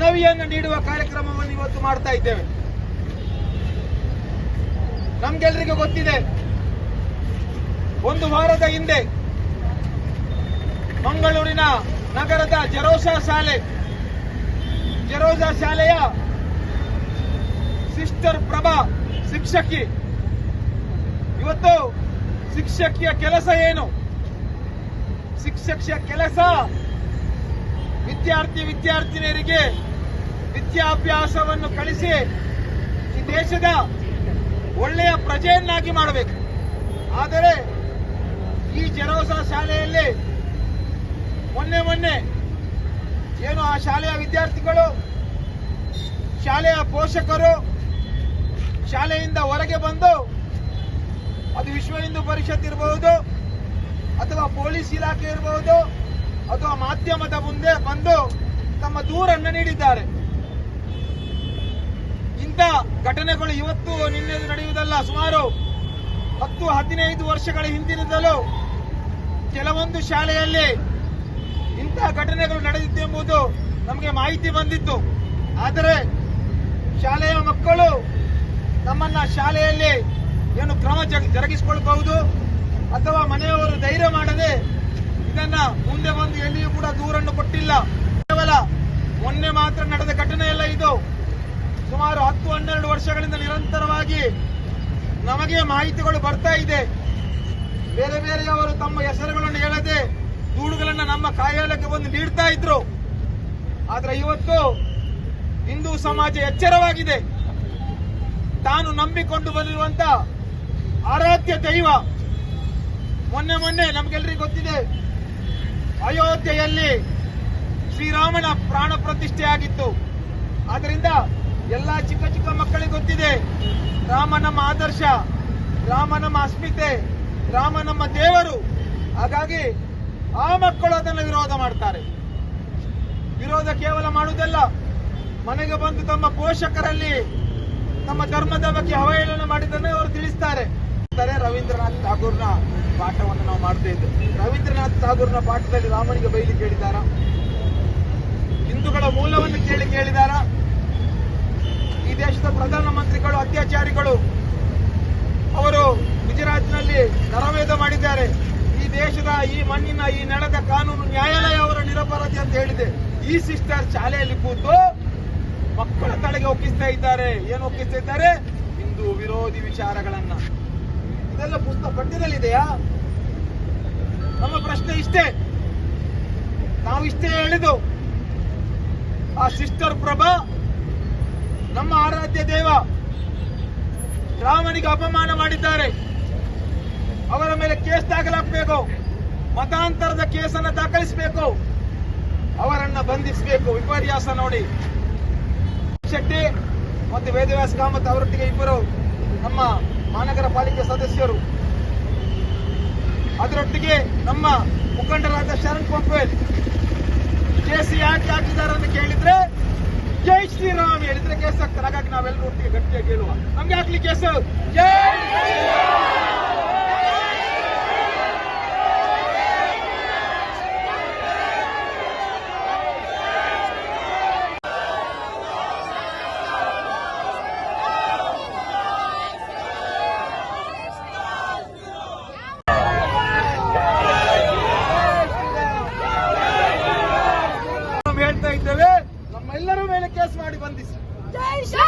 ಚಾವಿಯನ್ನು ನೀಡುವ ಕಾರ್ಯಕ್ರಮವನ್ನು ಇವತ್ತು ಮಾಡ್ತಾ ಇದ್ದೇವೆ. ನಮ್ಗೆಲ್ರಿಗೂ ಗೊತ್ತಿದೆ, ಒಂದು ವಾರದ ಹಿಂದೆ ಮಂಗಳೂರಿನ ನಗರದ ಜರೋಸಾ ಶಾಲೆ ಜರೋಸಾ ಶಾಲೆಯ ಸಿಸ್ಟರ್ ಪ್ರಭಾ ಶಿಕ್ಷಕಿ. ಇವತ್ತು ಶಿಕ್ಷಕಿಯ ಕೆಲಸ ಏನು? ಶಿಕ್ಷಕಿಯ ಕೆಲಸ ವಿದ್ಯಾರ್ಥಿ ವಿದ್ಯಾರ್ಥಿನಿಯರಿಗೆ ವಿದ್ಯಾಭ್ಯಾಸವನ್ನು ಕಳಿಸಿ ಈ ದೇಶದ ಒಳ್ಳೆಯ ಪ್ರಜೆಯನ್ನಾಗಿ ಮಾಡಬೇಕು. ಆದರೆ ಈ ಜನೌಸ ಶಾಲೆಯಲ್ಲಿ ಮೊನ್ನೆ ಮೊನ್ನೆ ಏನು ಆ ಶಾಲೆಯ ವಿದ್ಯಾರ್ಥಿಗಳು, ಶಾಲೆಯ ಪೋಷಕರು ಶಾಲೆಯಿಂದ ಹೊರಗೆ ಬಂದು ಅದು ವಿಶ್ವ ಹಿಂದೂ ಪರಿಷತ್ ಇರಬಹುದು ಅಥವಾ ಪೊಲೀಸ್ ಇಲಾಖೆ ಇರಬಹುದು ಅಥವಾ ಮಾಧ್ಯಮದ ಮುಂದೆ ಬಂದು ತಮ್ಮ ದೂರನ್ನು ನೀಡಿದ್ದಾರೆ. ಇಂಥ ಘಟನೆಗಳು ಇವತ್ತು ನಿನ್ನೆ ನಡೆಯುವುದಲ್ಲ, ಸುಮಾರು ಹತ್ತು, ಹದಿನೈದು ವರ್ಷಗಳ ಹಿಂದಿನಿಂದಲೂ ಕೆಲವೊಂದು ಶಾಲೆಯಲ್ಲಿ ಇಂತಹ ಘಟನೆಗಳು ನಡೆದಿತ್ತು ಎಂಬುದು ನಮಗೆ ಮಾಹಿತಿ ಬಂದಿತ್ತು. ಆದರೆ ಶಾಲೆಯ ಮಕ್ಕಳು ನಮ್ಮನ್ನ ಶಾಲೆಯಲ್ಲಿ ಏನು ಕ್ರಮ ಜರುಗಿಸಿಕೊಳ್ಬಹುದು ಅಥವಾ ಮನೆಯವರು ಧೈರ್ಯ ಮಾಡದೆ ಇದನ್ನ ಮುಂದೆ ಬಂದು ಎಲ್ಲಿಯೂ ಕೂಡ ದೂರನ್ನು ಕೊಟ್ಟಿಲ್ಲ. ಕೇವಲ ಮೊನ್ನೆ ಮಾತ್ರ ನಡೆದ ಘಟನೆ ಎಲ್ಲ ಇದು. ಸುಮಾರು ಹತ್ತು, ಹನ್ನೆರಡು ವರ್ಷಗಳಿಂದ ನಿರಂತರವಾಗಿ ನಮಗೆ ಮಾಹಿತಿಗಳು ಬರ್ತಾ ಇದೆ. ಬೇರೆ ಬೇರೆಯವರು ತಮ್ಮ ಹೆಸರುಗಳನ್ನು ಹೇಳದೆ ದೂಡುಗಳನ್ನ ನಮ್ಮ ಕಾರ್ಯಾಲಯಕ್ಕೆ ಬಂದು ನೀಡ್ತಾ ಇದ್ರು. ಆದ್ರೆ ಇವತ್ತು ಹಿಂದೂ ಸಮಾಜ ಎಚ್ಚರವಾಗಿದೆ. ತಾನು ನಂಬಿಕೊಂಡು ಬಂದಿರುವಂತ ಆರಾಧ್ಯ ದೈವ. ಮೊನ್ನೆ ಮೊನ್ನೆ ನಮ್ಗೆಲ್ರಿಗೂ ಗೊತ್ತಿದೆ. ಅಯೋಧ್ಯೆಯಲ್ಲಿ ಶ್ರೀರಾಮನ ಪ್ರಾಣ ಪ್ರತಿಷ್ಠೆ ಆಗಿತ್ತು ಆದ್ರಿಂದ ಎಲ್ಲಾ ಚಿಕ್ಕ ಚಿಕ್ಕ ಮಕ್ಕಳಿಗೆ ಗೊತ್ತಿದೆ, ರಾಮ ನಮ್ಮ ಆದರ್ಶ, ರಾಮ ನಮ್ಮ ಅಸ್ಮಿತೆ, ರಾಮ ನಮ್ಮ ದೇವರು. ಹಾಗಾಗಿ ಆ ಮಕ್ಕಳು ಅದನ್ನು ವಿರೋಧ ಮಾಡ್ತಾರೆ. ವಿರೋಧ ಕೇವಲ ಮಾಡುವುದಲ್ಲ, ಮನೆಗೆ ಬಂದು ತಮ್ಮ ಪೋಷಕರಲ್ಲಿ, ತಮ್ಮ ಧರ್ಮದ ಬಗ್ಗೆ ಅವಹೇಳನ ಮಾಡಿದ್ದನ್ನು ಅವರು ತಿಳಿಸ್ತಾರೆ. ಅಂತಾರೆ ರವೀಂದ್ರನಾಥ್ ಠಾಗೂರ್ನ ಪಾಠವನ್ನು ನಾವು ಮಾಡ್ತಾ ಇದ್ದೇವೆ. ರವೀಂದ್ರನಾಥ್ ಠಾಗೂರ್ನ ಪಾಠದಲ್ಲಿ ರಾಮನಿಗೆ ಬೈಲಿ ಕೇಳಿದಾರ? ಹಿಂದೂಗಳ ಮೂಲವನ್ನು ಕೇಳಿ ಕೇಳಿದಾರ? ಈ ದೇಶದ ಪ್ರಧಾನಮಂತ್ರಿಗಳು ಅತ್ಯಾಚಾರಿಗಳು, ಅವರು ಗುಜರಾತ್ನಲ್ಲಿ ನರವೇದ ಮಾಡಿದ್ದಾರೆ. ಈ ದೇಶದ ಈ ಮಣ್ಣಿನ ಈ ನೆಲದ ಕಾನೂನು ನ್ಯಾಯಾಲಯ ಅವರ ನಿರಪರಾಧಿ ಅಂತ ಹೇಳಿದೆ. ಈ ಸಿಸ್ಟರ್ ಶಾಲೆಯಲ್ಲಿ ಕೂತು ಮಕ್ಕಳ ತಲೆಗೆ ಒಪ್ಪಿಸ್ತಾ ಇದ್ದಾರೆ. ಏನು ಒಪ್ಪಿಸ್ತಾ ಇದ್ದಾರೆ? ಹಿಂದೂ ವಿರೋಧಿ ವಿಚಾರಗಳನ್ನ. ಇದೆಲ್ಲ ಪುಸ್ತಕ ಪಠ್ಯದಲ್ಲಿದೆಯಾ ನಮ್ಮ ಪ್ರಶ್ನೆ ಇಷ್ಟೇ. ನಾವು ಇಷ್ಟೇ ಹೇಳಿದು ಆ ಸಿಸ್ಟರ್ ಪ್ರಭಾ, ನಮ್ಮ ಆರಾಧ್ಯ ದೇವ ರಾಮನಿಗೆ ಅಪಮಾನ ಮಾಡಿದ್ದಾರೆ. ಅವರ ಮೇಲೆ ಕೇಸ್ ದಾಖಲಾಗಬೇಕು, ಮತಾಂತರದ ಕೇಸನ್ನು ದಾಖಲಿಸಬೇಕು. ಅವರನ್ನ ಬಂಧಿಸಬೇಕು. ವಿಪರ್ಯಾಸ ನೋಡಿ. ಶೆಟ್ಟಿ ಮತ್ತು ವೇದವ್ಯಾಸ ಕಾಮತ್ ಅವರೊಟ್ಟಿಗೆ ಇಬ್ಬರು ನಮ್ಮ ಮಹಾನಗರ ಪಾಲಿಕೆ ಸದಸ್ಯರು. ಅದರೊಟ್ಟಿಗೆ ನಮ್ಮ ಮುಖಂಡರಾದ ಶರಣ್ ಪಂಪೇಲ್ ಕೆಸಿ ಯಾಕೆ ಹಾಕಿದ್ದಾರೆ ಅಂತ ಕೇಳಿದ್ರೆ ಜೈ ಶ್ರೀರಾಮ್ ಹೇಳಿದ್ರೆ ಕೇಸ್ ಹಾಕ್ತಾರೆ ಹಾಗಾಗಿ ನಾವೆಲ್ಲರೂ ಒಟ್ಟಿಗೆ ಗಟ್ಟಿಯಾಗಿ ಹೇಳುವ. ನಮ್ಗೆ ಹಾಕ್ಲಿ ಕೇಸು. ಜೈ ಮಾಡಿ ಬಂಧಿಸಿ ಜೈ ಶ್ರೀ